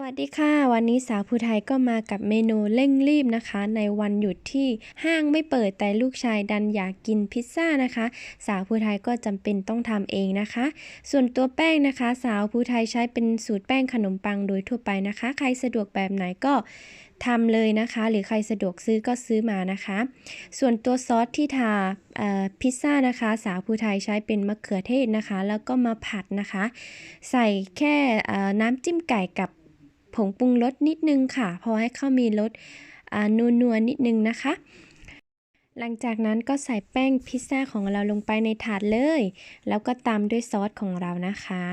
สวัสดีค่ะ วันนี้สาวภูไทยก็มากับเมนูเร่งรีบนะคะ ในวันหยุดที่ห้างไม่เปิดแต่ลูกชายดันอยากกินพิซซ่านะคะ สาวภูไทยก็จำเป็นต้องทำเองนะคะ ส่วนตัวแป้งนะคะ สาวภูไทยใช้เป็นสูตรแป้งขนมปังโดยทั่วไปนะคะ ใครสะดวกแบบไหนก็ทำเลยนะคะ หรือใครสะดวกซื้อก็ซื้อมานะคะ ส่วนตัวซอสที่ทาพิซซ่านะคะ สาวภูไทยใช้เป็นมะเขือเทศนะคะ แล้วก็มาผัดนะคะ ใส่แค่น้ำจิ้มไก่กับ ผงปรุงรสนิดนึงค่ะพอให้เข้ามีรสอ่านัวๆนิดนึงนะคะ หลังจากนั้นก็ใส่แป้งพิซซ่าของเราลงไปในถาดเลย แล้วก็ตามด้วยซอสของเรานะคะ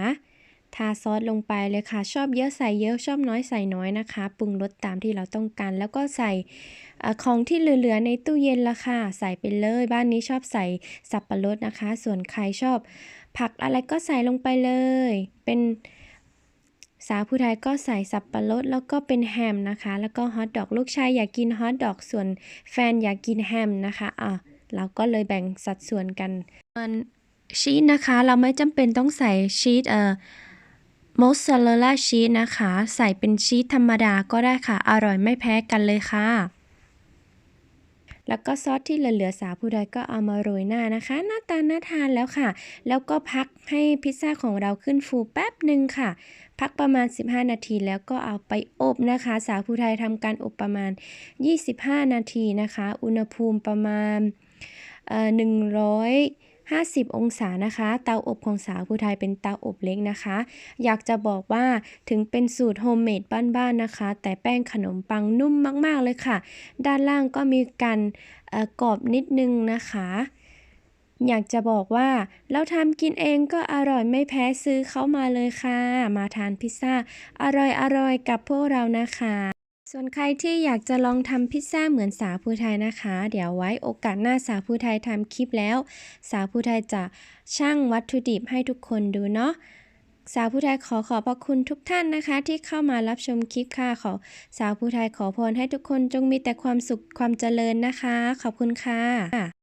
ทาซอสลงไปเลยค่ะ ชอบเยอะใส่เยอะชอบน้อยใส่น้อยนะคะ ปรุงรสตามที่เราต้องการ แล้วก็ใส่ของที่เหลือๆในตู้เย็นละค่ะ ใส่ไปเลยบ้านนี้ชอบใส่สับปะรดนะคะ ส่วนใครชอบ ผักอะไรก็ใส่ลงไปเลย เป็น สาวผู้ไทยก็ใส่สับปะรดแล้วก็เป็นแฮมนะคะ แล้วก็ฮอทดอกลูกชายอยากกินฮอทดอกส่วนแฟนอยากกินแฮมนะคะอะเราก็เลยแบ่งสัดส่วนกันมันชีสนะคะ เราไม่จำเป็นต้องใส่ชีสเอ่อมอสซาเรลล่าชีสนะคะ ใส่เป็นชีสธรรมดาก็ได้ค่ะ อร่อยไม่แพ้กันเลยค่ะ แล้วก็ซอสที่เหลือๆสาวผู้ใดก็เอามาโรยหน้านะคะ หน้าตาน่าทานแล้วค่ะ แล้วก็พักให้พิซซ่าของเราขึ้นฟูแป๊บหนึ่งค่ะ พักประมาณ 15 นาทีแล้วก็เอาไปอบนะคะ สาวผู้ไทยทำการอบประมาณ 25 นาทีนะคะ อุณหภูมิประมาณเอ่อ150 องศานะคะ เตาอบของสาวผู้ไทยเป็นเตาอบเล็กนะคะ อยากจะบอกว่าถึงเป็นสูตรโฮมเมดบ้านๆนะคะ แต่แป้งขนมปังนุ่มมากๆเลยค่ะ ด้านล่างก็มีการเอ่อกรอบนิดนึงนะคะ อยากจะบอกว่า เราทำกินเองก็อร่อยไม่แพ้ซื้อเขามาเลยค่ะ มาทานพิซซ่า อร่อยๆกับพวกเรานะคะ ส่วนใครที่อยากจะลองทำพิซซ่าเหมือนสาวผู้ไทยนะคะ เดี๋ยวไว้โอกาสหน้าสาวผู้ไทยทำคลิปแล้ว สาวผู้ไทยจะชั่งวัตถุดิบให้ทุกคนดูเนาะสาวผู้ไทยขอขอบพระคุณทุกท่านนะคะ ที่เข้ามารับชมคลิปค่ะขอ สาวผู้ไทยขอพรให้ทุกคนจงมีแต่ความสุขความเจริญนะคะ ขอบคุณค่ะ